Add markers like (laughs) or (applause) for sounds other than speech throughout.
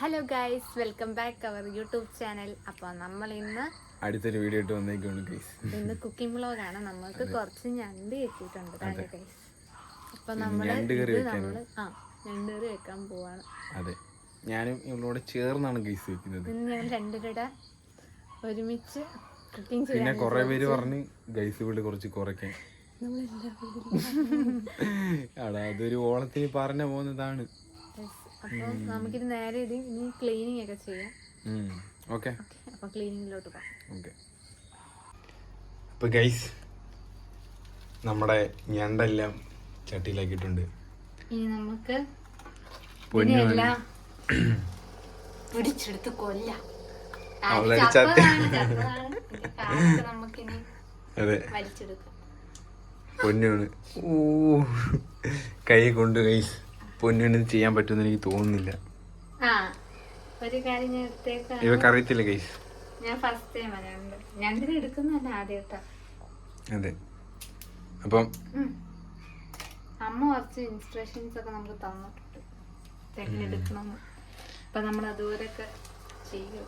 Hello guys welcome back our YouTube channel അപ്പോൾ നമ്മൾ ഇന്ന് അടുത്തൊരു വീഡിയോ ഇട്ട് വന്നേക്കാണ് ഗൈസ് ഇന്ന് കുക്കിംഗ് വ്ളോഗാണ് നമ്മൾക്ക് കുറച്ച് ഞണ്ട് കിട്ടിയിട്ടുണ്ട്. താഴെ ഗൈസ് അപ്പോൾ നമ്മൾ നമ്മൾ ആ ഞണ്ട് കറി വെക്കാൻ പോവാണ്. അതെ. ഞാനും ഇവളോട് ചേർന്നാണ് ഗൈസ് വെക്കുന്നത്. ഇന്ന് ഞങ്ങൾ രണ്ടുപേരുടെ ഒരുമിച്ച് കുക്കിംഗ് പിന്നെ കുറേ പേര് പറഞ്ഞ് ഗൈസ് വീട് കുറച്ച് കുറയ്ക്കാൻ. അടാ (laughs) അതൊരു ഓണത്തിന് പറഞ്ഞ പോകുന്നതാണ് അപ്പോൾ നമുക്കിത് നേരെ ഇത് ഇനി ക്ലീനിങ് ഒക്കെ ചെയ്യാം. ഓക്കെ. അപ്പോൾ ക്ലീനിങ്ങിലോട്ട് പോകാം. ഓക്കെ. അപ്പോൾ ഗൈസ് നമ്മുടെ ഞണ്ടെല്ലാം ചട്ടിയിലാക്കിയിട്ടുണ്ട്. ഇനി നമുക്ക് പൊന്നു ഇതിനെല്ലാം പിടിച്ചെടുത്ത് കൊല്ലാം. അതെ. പൊന്നാണ് ഓ കൈ കൊണ്ട് ഗൈസ് പൊന്നിന് ചെയ്യാൻ പറ്റുമെന്ന് എനിക്ക് തോന്നുന്നില്ല. ഇവക്ക് അറിയത്തില്ല ഗൈസ് ഞാൻ ഫസ്റ്റ് ടൈം ഞാൻ ആദ്യമായിട്ടാ. അതെ. അപ്പം അമ്മ കുറച്ച് ഇൻസ്ട്രക്ഷൻസ് ഒക്കെ നമുക്ക് തന്നിട്ടുണ്ട്. അപ്പൊ നമ്മൾ അതുപോലൊക്കെ ചെയ്യും.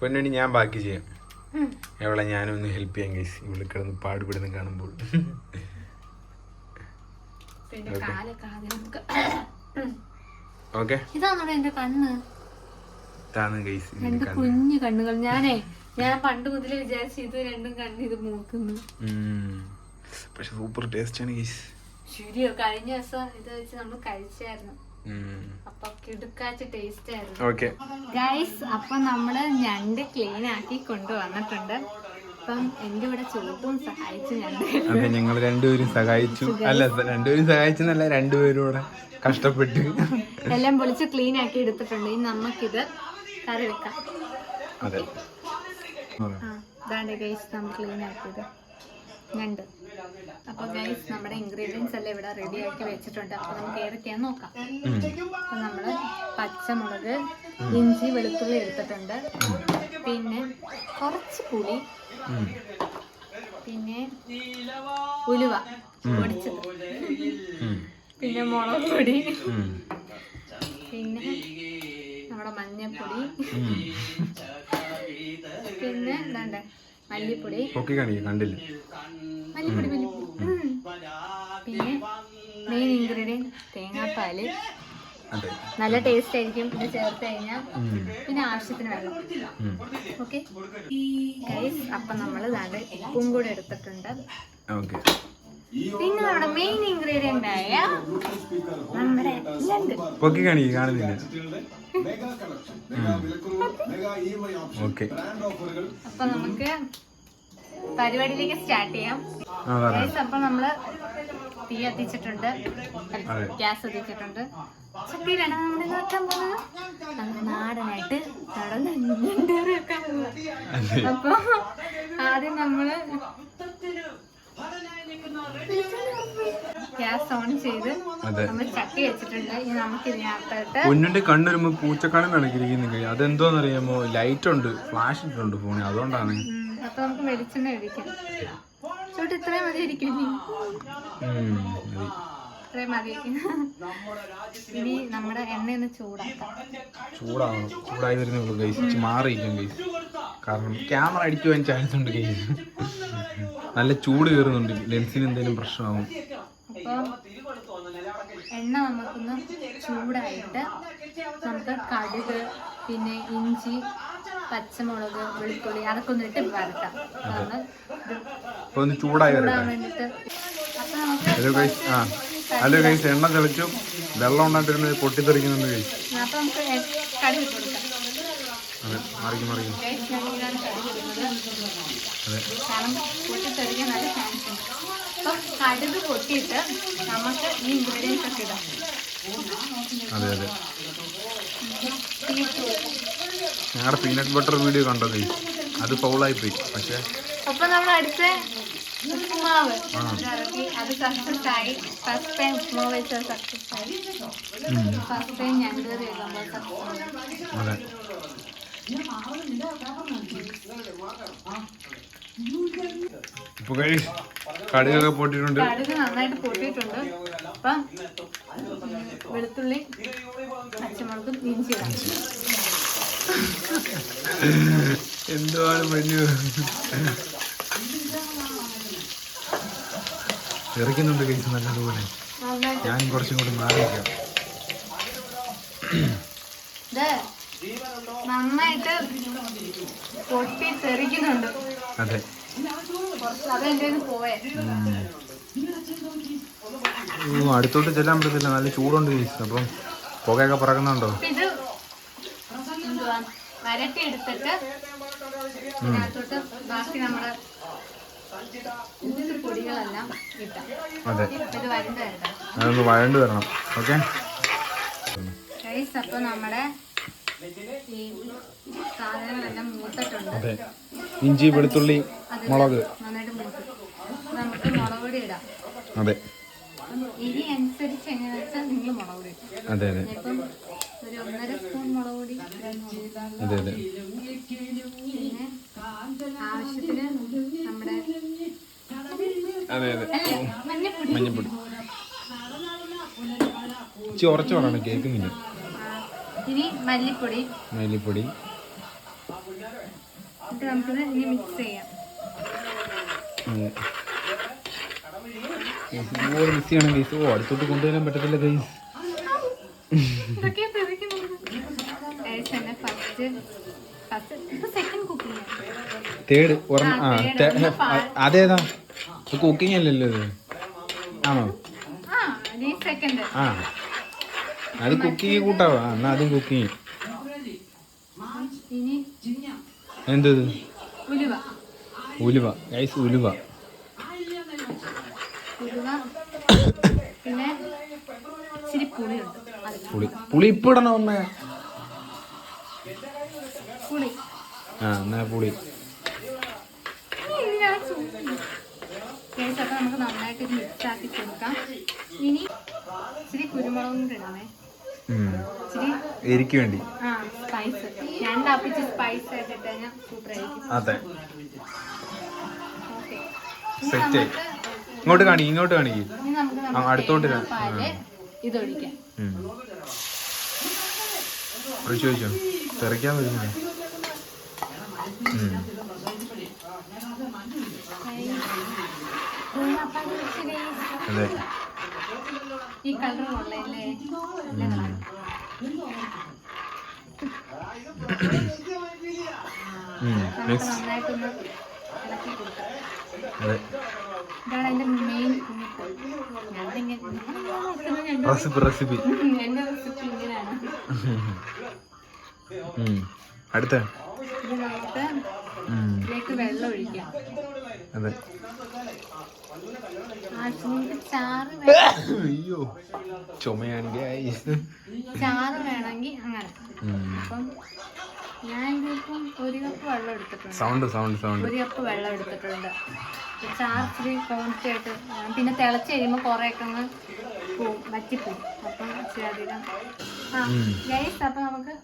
പൊന്നണി ഞാൻ ബാക്കി ചെയ്യാം. എവിടെ ഞാനൊന്ന് ഹെൽപ്പ് ചെയ്യാം ഗൈസ് ഇവിടെ കിടന്ന് പാടുപെടുന്ന കാണുമ്പോൾ. പിന്നെ കാലൊക്കെ ആദ്യം നമുക്ക് ഓക്കെ. ഇതാണോ എന്റെ കണ്ണ്. ഇതാണ് ഗൈസ് രണ്ട് കുഞ്ഞു കണ്ണുകൾ. ഞാനേ ഞാൻ പണ്ട് മുതലേ വിചാരിച്ചു ഇത് രണ്ടും കണ്ണ് ഇത് മൂക്കുന്നു. പക്ഷെ സൂപ്പർ ടേസ്റ്റ് ആണ് ഗൈസ് ശരിയോ? കഴിഞ്ഞ ദിവസം ഇത് വെച്ച് നമ്മൾ കഴിച്ചായിരുന്നു. അപ്പൊ കിടുക്കാച്ച ടേസ്റ്റ് ആയിരുന്നു. ഗൈസ് അപ്പൊ നമ്മൾ ഞണ്ട് ക്ലീൻ ആക്കി കൊണ്ടുവന്നിട്ടുണ്ട്. അപ്പം എന്റെ ഇവിടെ ചുട്ടും സഹായിച്ചു അതെ ഞങ്ങൾ രണ്ടുപേരും സഹായിച്ചു. അല്ല രണ്ടുപേരും സഹായിച്ചെന്നല്ല രണ്ടുപേരും കൂടെ കഷ്ടപ്പെട്ട്. എല്ലാം പൊളിച്ച് ക്ലീൻ ആക്കി എടുത്തിട്ടുണ്ട്. ഇനി നമുക്കിത് കറി വെക്കാം. അതെ. ഇതാണ്ട് ഗൈസ് നമ്മൾ ക്ലീൻ ആക്കിയത്. ഞണ്ട് അപ്പൊ ഗൈസ് നമ്മുടെ ഇൻഗ്രീഡിയൻസ് എല്ലാം ഇവിടെ റെഡി ആക്കി വെച്ചിട്ടുണ്ട്. അപ്പൊ നമുക്ക് ഏതൊക്കെയാന്ന് നോക്കാം. അപ്പൊ നമ്മൾ പച്ചമുളക് ഇഞ്ചി വെളുത്തുള്ളി എടുത്തിട്ടുണ്ട്. പിന്നെ കുറച്ച് പുളി. പിന്നെ ഉലുവ. പൊടിച്ചത്. പിന്നെ മുളക് പൊടി. പിന്നെ നമ്മുടെ മഞ്ഞപ്പൊടി. പിന്നെ എന്താണ്ട്? മല്ലിപ്പൊടി. കണ്ടില്ല. മല്ലിപ്പൊടി മല്ലിപ്പൊടി. പിന്നെ മെയിൻ ഇൻഗ്രീഡിയന്റ് തേങ്ങാപ്പാൽ. നല്ല ടേസ്റ്റ് ആയിരിക്കും. ഇത് ചേർത്ത് കഴിഞ്ഞാൽ പിന്നെ ആവശ്യത്തിന് വെള്ളം. ഓക്കെ അപ്പൊ അപ്പം നമ്മൾ ഇതാണ്ട് ഉപ്പും കൂടെ എടുത്തിട്ടുണ്ട്. ഓക്കെ പിന്നെ നമ്മുടെ മെയിൻ ഇൻഗ്രീഡിയന്റ് ആയ നമ്മുടെ (laughs) അപ്പൊ നമുക്ക് പരിപാടിയിലേക്ക് സ്റ്റാർട്ട് ചെയ്യാം. അപ്പൊ നമ്മൾ തീ എത്തിച്ചിട്ടുണ്ട്. ഗ്യാസ് എത്തിച്ചിട്ടുണ്ട്. ചട്ടിയിലാണ് നമ്മൾ വെക്കാൻ പോകുന്നത്. നമ്മൾ നാടനായിട്ട് നടന്ന് ഞണ്ടേറി വെക്കാൻ പോകുന്നത് അപ്പൊ ആദ്യം നമ്മൾ ഗ്യാസ് ഓൺ ചെയ്ത് നമ്മൾ ചട്ടി വെച്ചിട്ടുണ്ട്. ഇനി നമുക്ക് ഇതിനകത്തോട്ട് പൊന്നിന്റെ കണ്ണൊരുമ്പോ പൂച്ചക്കണ്ണം കണക്കിരിക്കുന്നു അതെന്തോന്നറിയാമോ? ലൈറ്റ് ഉണ്ട് ഫ്ലാഷ് ഇട്ടുണ്ട് ഫോണിൽ അതുകൊണ്ടാണ് അപ്പൊ നമുക്ക് വെളിച്ചെണ്ണ ഒഴിക്കാം ചോട്ട് ഇത്രയും മതി ഇരിക്കില്ലേ. ഇത്രയും മതി ഇനി നമ്മുടെ എണ്ണയൊന്ന് ചൂടാക്കാം. ചൂടാവണം. ചൂടായി വരുന്നുള്ളൂ ഗൈസ് മാറിയിരിക്കും ഗൈസ് കാരണം ക്യാമറ അടിച്ചു പോകാൻ ചാൻസ് ഉണ്ട് ഗൈസ് നല്ല ചൂട് കയറുന്നുണ്ട്. ലെൻസിന് എന്തെങ്കിലും പ്രശ്നമാവും. എണ്ണ നമുക്കൊന്ന് ചൂടായിട്ട് നമുക്ക് കടുക് പിന്നെ ഇഞ്ചി പച്ചമുളക് വെളുത്തുള്ളി അതൊക്കെ ഒന്ന് ഇട്ട് വരട്ടാം. ഒന്ന് ചൂടായി വരട്ടെ. ഹലോ ഗൈസ് ആ. ഹലോ ഗൈസ് എണ്ണ തെളിച്ചു. വെള്ളം ഉണ്ടായിട്ടിരുന്നത് പൊട്ടിത്തെറിക്കുന്നുണ്ട് ഗൈസ്. അതെ മറിക്കും മറിക്കും. അതെ. കടുക് പൊട്ടിയിട്ട് നമുക്ക് ഈ ഇൻഗ്രീഡിയൻസ് ഒക്കെ ഇടാം. അതെ അതെ. ഞങ്ങളുടെ പീനട്ട് ബട്ടർ വീഡിയോ കണ്ടത്. അത് പൗളായി പോയി പക്ഷേ അപ്പൊ നമ്മൾ അടുത്ത ഉപ്പുമാവ്. ആ. ഇറക്കി അത് സക്സസ് ആയി. ഫസ്റ്റ് ടൈം ഉപ്പുമാവ് വെച്ചത് സക്സസ് ആയി. ഉം, ഫസ്റ്റ് ടൈം ഞണ്ട് കറി വെക്കുമ്പോൾ സക്സസ് അതെ ഇപ്പൊ കടുകൊക്കെ പൊട്ടിയിട്ടുണ്ട്. കടുക് നന്നായിട്ട് പൊട്ടിയിട്ടുണ്ട്. അപ്പം വെളുത്തുള്ളി പച്ചമുളകും ഇഞ്ചി. എന്തുവാണ് മഞ്ഞു ഇറക്കുന്നുണ്ട് കേസ് നല്ലതുപോലെ. ഞാൻ കുറച്ചും കൂടി മാറിയിരിക്കാം. ഇത് നന്നായിട്ട് പൊട്ടി തെറിക്കുന്നുണ്ട്. അതെ. അടുത്തോട്ട് ചെല്ലാൻ പറ്റത്തില്ല. നല്ല ചൂടുണ്ട് കേസ് അപ്പം പുകയൊക്കെ പറക്കുന്നുണ്ടോ? ഇത് വരട്ടി എടുത്തിട്ട് അതിനകത്തോട്ട് ബാക്കി നമ്മുടെ ഇഞ്ചി പൊടികളെല്ലാം ഇട്ടാം. അതെ. ഇത് വരണ്ട വരട്ടെ. അതൊന്ന് വഴണ്ട് വരണം. ഓക്കെ? ഗൈസ് അപ്പൊ നമ്മുടെ ഈ സാധനങ്ങളെല്ലാം മൂത്തിട്ടുണ്ട്. ഇഞ്ചി വെളുത്തുള്ളി മുളക്. നന്നായിട്ട് മൂത്ത്. നമുക്ക് മുളക് പൊടി ഇടാം. അതെ. അപ്പം എരി അനുസരിച്ച് എങ്ങനെയാ വെച്ചാൽ നിങ്ങൾ മുളക് പൊടി ഇടും. അതെ അതെ. ഇപ്പം ഒരു ഒന്നര സ്പൂൺ മുളക് പൊടി അതെ അതെ. ആവശ്യത്തിന് നമ്മുടെ അതെ അതെ. മഞ്ഞപ്പൊടി. മഞ്ഞപ്പൊടി. ഇച്ചി ഉറച്ചു പറയണം കേൾക്കുന്നില്ല ഇനി മല്ലിപ്പൊടി. മല്ലിപ്പൊടി. എന്നിട്ട് നമുക്കിത് ഇനി മിക്സ് ചെയ്യാം. മിക്സ് ചെയ്യണം ഗൈസ് ഓ അടുത്തോട്ട് കൊണ്ടുവരാൻ പറ്റത്തില്ല ഗൈസ് ഇതൊക്കെ ഫസ്റ്റ് തേർഡ് ഒരെണ്ണം ആ അതേതാ? കുക്കിംഗ് അല്ലല്ലോ ഇത്. ആണോ? ആ അത് കുക്കിംഗ് കൂട്ടാവാ. എന്നാ അതും കുക്കിംഗ് എന്തത്? ഉലുവ. ഗൈസ് ഉലുവ. പുളി പുളി ഇപ്പൊ ഇടണം ഒന്നേ ആ എന്നാ പുളി. കേസ് അപ്പം നമുക്ക് നന്നായിട്ട് മിക്സ് ആക്കി കൊടുക്കാം. ഇനി ഇച്ചിരി കുരുമുളകും കൂടി ഇടണേ. ഉം. ഇച്ചിരി എരിക്ക് വേണ്ടി. ആ സ്പൈസ് രണ്ടാപ്പിച്ച് സ്പൈസ് ആയിട്ട് ഇട്ട് കഴിഞ്ഞാൽ സൂപ്പർ ആയിരിക്കും. അതെ. സെറ്റ്. ഇങ്ങോട്ട് കാണിക്ക് ഇങ്ങോട്ട് കാണിക്ക്. അടുത്തോട്ട് ഇതൊഴിക്കാം ചോദിച്ചോ തെറിക്കാൻ വരുന്നു. അതെ. ഈ കളർ ഞാനിങ്ങനെ റെസിപ്പി റെസിപ്പി എന്റെ റെസിപ്പി ഇങ്ങനെയാണ്. അടുത്ത. ഇതിലേക്ക് വെള്ളം ഒഴിക്കാം അതെ അയ്യോ ചുമയാണ് ഗൈസ് ചാറ് വേണമെങ്കിൽ അങ്ങനെ. അപ്പം ഞാൻ ഇതിപ്പം ഒരു കപ്പ് വെള്ളം എടുത്തിട്ടുണ്ട് സൗണ്ട് സൗണ്ട് സൗണ്ട് ഒരു കപ്പ് വെള്ളം എടുത്തിട്ടുണ്ട് ചാറ് ഇച്ചിരി ക്വാണ്ടിറ്റി ആയിട്ട്. പിന്നെ തിളച്ച് കഴിയുമ്പോൾ കുറേയൊക്കെ അങ്ങ് പോവും വറ്റിപ്പോവും അപ്പം അധികം ആ. ഗൈസ് അപ്പം നമുക്ക്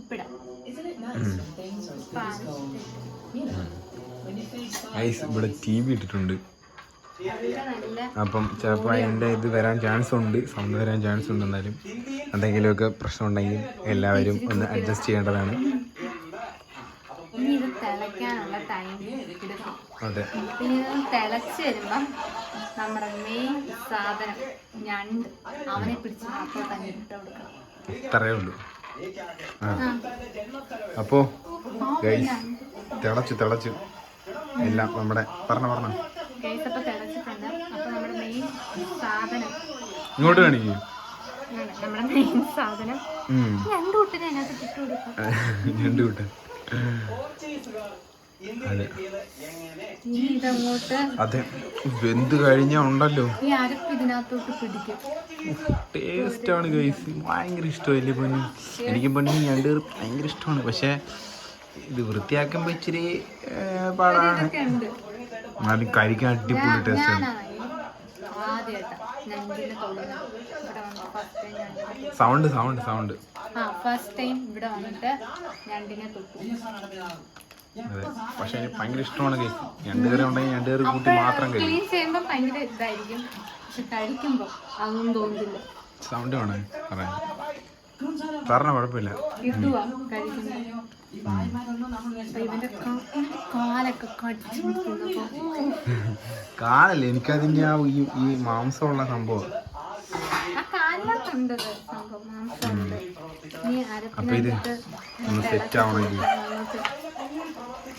ഉപ്പിടാം. ഗൈസ് ഇവിടെ ടി വി ഇട്ടിട്ടുണ്ട്. അപ്പം ചിലപ്പോൾ അതിന്റെ ഇത് വരാൻ ചാൻസ് ഉണ്ട്. സൗണ്ട് വരാൻ ചാൻസ് ഉണ്ട് എന്നാലും. എന്തെങ്കിലുമൊക്കെ പ്രശ്നം ഉണ്ടെങ്കിൽ എല്ലാവരും ഒന്ന് അഡ്ജസ്റ്റ് ചെയ്യേണ്ടതാണ്. ഇനി ഇത് തിളയ്ക്കാനുള്ള ടൈം എടുക്കും അതെ. തിളച്ച് വരുമ്പം നമ്മുടെ മെയിൻ സാധനം ഞണ്ട്. അവനെ പിടിച്ച് മാത്രം തന്നെ ഇട്ട് കൊടുക്കണം. ഇത്രയേ ഉള്ളൂ. അപ്പോൾ ആ, ഗൈസ്. തിളച്ച് തിളച്ച്. എല്ലാം നമ്മുടെ പറഞ്ഞ പറഞ്ഞ. ഇങ്ങോട്ട് കാണിക്കൂ. രണ്ടു കൂട്ടൻ അതെ. വെന്ത് കഴിഞ്ഞാൽ ഉണ്ടല്ലോ. ടേസ്റ്റ് ആണ് ഗൈസ് ഭയങ്കര ഇഷ്ടമല്ലേ പൊന്നു? എനിക്ക് പൊന്നു ഞണ്ട് ഭയങ്കര ഇഷ്ടമാണ്. പക്ഷേ ഇത് വൃത്തിയാക്കുമ്പോൾ ഇച്ചിരി പാടാണ്. എന്നാലും കഴിക്കാൻ അടിപൊളി ടേസ്റ്റ് ആണ്. Sound sound sound first time ഇവിടെ വന്നിട്ട് ഞണ്ടിനെ തൊട്ടു. പക്ഷെ എനിക്ക് ഭയങ്കര ഇഷ്ടമാണ് കേസ് രണ്ട് കറി ഉണ്ടെങ്കിൽ രണ്ട് കറി കൂട്ടി മാത്രം ക്ലീൻ ചെയ്യുമ്പോൾ ഭയങ്കര ഇതായിരിക്കും. പക്ഷെ കഴിക്കുമ്പോൾ അതൊന്നും തോന്നുന്നില്ല സൗണ്ട് വേണേ പറയാൻ പറഞ്ഞ കുഴപ്പമില്ല. (laughs) കാലല്ല എനിക്കതിന്റെ ആ ഈ ഈ മാംസമുള്ള സംഭവം. അപ്പൊ ഇത് ഒന്ന് സെറ്റ് ആവണമെങ്കിൽ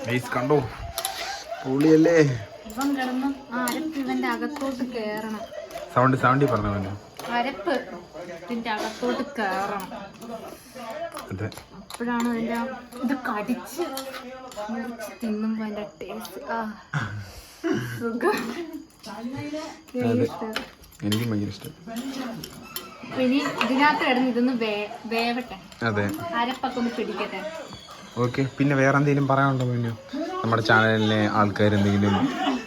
ഗൈസ് കണ്ടോ? പുളിയല്ലേ? സൗണ്ട് സൗണ്ടിൽ പറഞ്ഞു പറഞ്ഞു അരപ്പ്. ഇതിന്റെ അകത്തോട്ട് കേറണം. അതെ. അപ്പോഴാണ് അതിന്റെ ഇത് കടിച്ച് തിന്നുമ്പോ അതിന്റെ ടേസ്റ്റ് ആ. സുഖം. എനിക്ക് ഭയങ്കര ഇഷ്ടം. ഇനി ഇതിനകത്ത് കിടന്ന് ഇതൊന്ന് വേവട്ടെ. അതെ. അരപ്പൊക്കെ ഒന്ന് പിടിക്കട്ടെ. ഓക്കെ. പിന്നെ വേറെ എന്തെങ്കിലും പറയാനുണ്ടോ പിന്നെ നമ്മുടെ ചാനലിലെ ആൾക്കാർ എന്തെങ്കിലും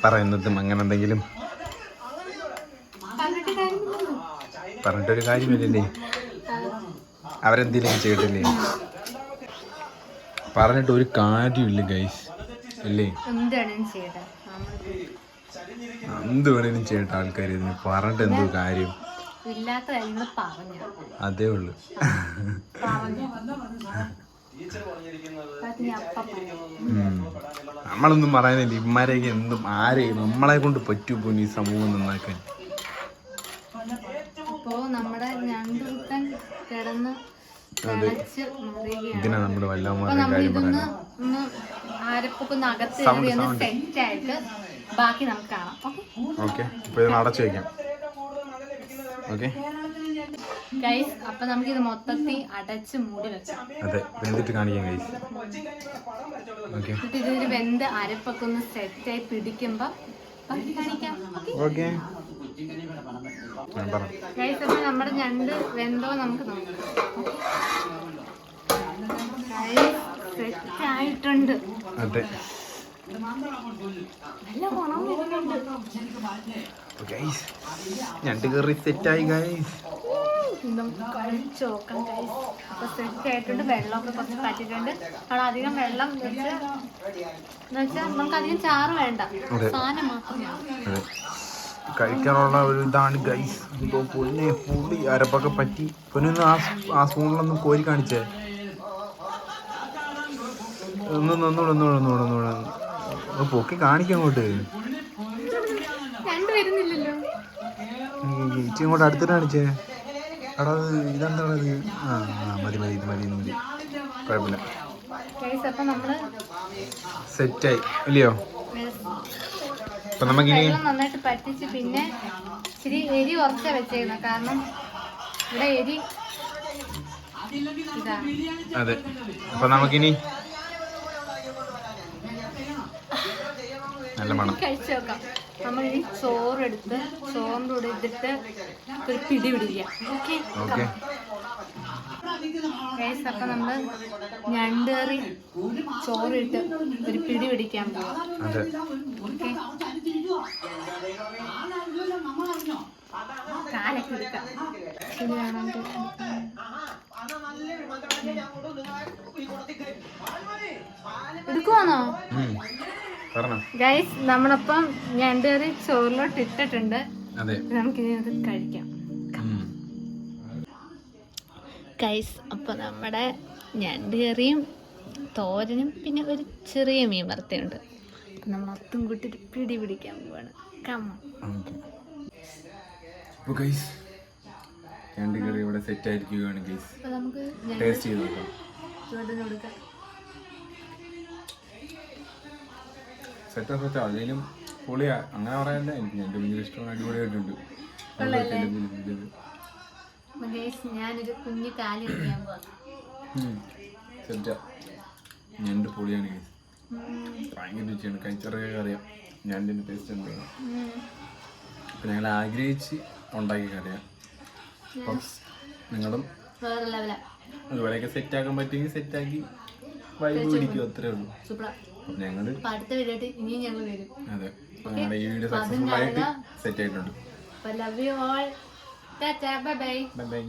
പറയുന്നതും അങ്ങനെ എന്തെങ്കിലും. പറഞ്ഞിട്ടൊരു കാര്യമില്ലല്ലേ. അവരെന്തെങ്കിലും ചെയ്തില്ലേ പറഞ്ഞിട്ട് ഒരു കാര്യമില്ല ഗൈസ് അല്ലേ എന്ത് വേണേലും ചെയ്യട്ടെ ആൾക്കാർ ഇതിന്. പറഞ്ഞിട്ട് എന്തോ കാര്യം? അതേ ഉള്ളു. നമ്മളൊന്നും പറയാനില്ല ഇമ്മാരെയൊക്കെ എന്തും ആരെയും നമ്മളെ കൊണ്ട് പറ്റൂ പോലും ഈ സമൂഹം നന്നാക്കാൻ. അപ്പോ നമ്മുടെ ഞണ്ടുകുട്ടൻ കിടന്ന് ഇതിനാ നമ്മുടെ വല്ലവന്മാരുടെ നമ്മൾ കാര്യം പറയാൻ ബാക്കി നമുക്ക് കാണാം. ഓക്കെ? ഓക്കെ ഇപ്പൊ ഇത് അടച്ചു വയ്ക്കാം ഓക്കെ ഗൈസ് അപ്പൊ നമുക്ക് ഇത് മൊത്തത്തിൽ അടച്ച് മൂടി വെക്കാം. അതെ വെന്തിട്ട് കാണിക്കാം ഗൈസ് ഓക്കെ എന്നിട്ട് ഇതിൽ വെന്ത് അരപ്പൊക്കെ ഒന്ന് സെറ്റ് ആയി പിടിക്കുമ്പോ ഗൈസ് അപ്പൊ നമ്മുടെ ഞണ്ട് വെന്തോ നമുക്ക് നോക്കാം. സെറ്റ് ആയിട്ടുണ്ട്. അതെ. ഞണ്ട് കറി സെറ്റായി ഗൈസ് നമുക്ക് കഴിച്ച്? നോക്കാം കഴിച്ച് അപ്പൊ സെറ്റ് ആയിട്ടുണ്ട്. വെള്ളമൊക്കെ കുറച്ച് പറ്റിയിട്ടുണ്ട്. അവിടെ അധികം വെള്ളം വെച്ച് എന്ന് വെച്ചാൽ നമുക്ക് അധികം ചാറ് വേണ്ട. സാധനം മാത്രം കഴിക്കാനുള്ള ഒരു ഇതാണ് ഗൈസ് ഇപ്പോൾ പൊന്നെ പുള്ളി അരപ്പൊക്കെ പറ്റി. പൊന്നൊന്ന് ആ സ്പൂണിലൊന്നും ആ സ്പൂണിലൊന്ന് കോരി കാണിച്ചേ. ഒന്ന് ഒന്നുകൂടെ ഒന്നുകൂടെ ഒന്നുകൂടെ ഒന്നുകൂടെ ഒന്ന് പൊക്കി കാണിക്കാം അങ്ങോട്ട്. ഇങ്ങോട്ട് അടുത്തിട്ട് കാണിച്ചേ. എടാ ഇതെന്താണ് ഇത് ആ മതി മതി ഇത് മതി മതി. കുഴപ്പമില്ല. സെറ്റായി ഇല്ലയോ? അപ്പൊ നമുക്കിനി നന്നായിട്ട് പറ്റിച്ച് പിന്നെ ഇച്ചിരി എരി ഉറച്ച വെച്ചേക്കണം കാരണം ഇവിടെ എരി അതെ. അപ്പൊ നമുക്കിനി നല്ല മണം. കഴിച്ചു നോക്കാം. നമ്മൾ ഈ ചോറെടുത്ത് ചോറിന്റെ കൂടെ ഇതിട്ട് ഒരു പിടി പിടിക്കുക. ഓക്കെ ഓക്കെ അപ്പൊ നമ്മൾ ഞണ്ടേറി ചോറിട്ട് ഒരു പിടി പിടിക്കാൻ പോവാം. ഓക്കെ കാലൊക്കെ എടുക്കാം. ശരിയാണോ? എടുക്കുവാണോ? ഗൈസ് നമ്മളപ്പം ഞണ്ടേറി ചോറിലോട്ട് ഇട്ടിട്ടുണ്ട് അതെ നമുക്കിനി അത് കഴിക്കാം. ഗൈസ് അപ്പോൾ നമ്മുടെ ഞണ്ട് കറിയും തോരനും പിന്നെ ഒരു ചെറിയ മീൻ വറുത്തയുണ്ട് അപ്പം നമ്മൾ അത്തും കൂട്ടി പിടി പിടിക്കാൻ പോവാണ്. കമ്മ ഓക്കെ അപ്പോൾ ഗൈസ് ഞണ്ട് കറി ഇവിടെ സെറ്റ് ആയിരിക്കുകയാണ് ഗൈസ് നമുക്ക് ടേസ്റ്റ് ചെയ്ത് നോക്കാം. സെറ്റ് സെറ്റ് അതിലും പൊളിയാ. അങ്ങനെ പറയാനല്ല എനിക്ക് എന്റെ ഭയങ്കര ഇഷ്ടമാണ് അടിപൊളിയായിട്ടുണ്ട് ഞാനൊരു കുഞ്ഞു കാലി സെറ്റാ ഞണ്ട് പൊളിയാണ് ഭയങ്കര രുചിയാണ്. കഴിച്ചറിയാൻ അറിയാം. ഞണ്ടിന്റെ ടേസ്റ്റ് എന്താണ് അപ്പം ഞങ്ങൾ ആഗ്രഹിച്ച് ഉണ്ടാക്കിയ കറിയാണ്. അപ്പം നിങ്ങളും അതുപോലെയൊക്കെ സെറ്റാക്കാൻ പറ്റുമെങ്കിൽ സെറ്റാക്കി വൈബ് പിടിക്കും. അത്രേ ഉള്ളൂ. ഞങ്ങൾ അടുത്ത വീഡിയോ ഇനിയും ഞങ്ങൾ വരും. അതെ. ഞങ്ങളുടെ ഈ വീഡിയോ സക്സസ്ഫുൾ ആയിട്ട് സെറ്റ് ആയിട്ടുണ്ട്. Love you all bye. Bye bye.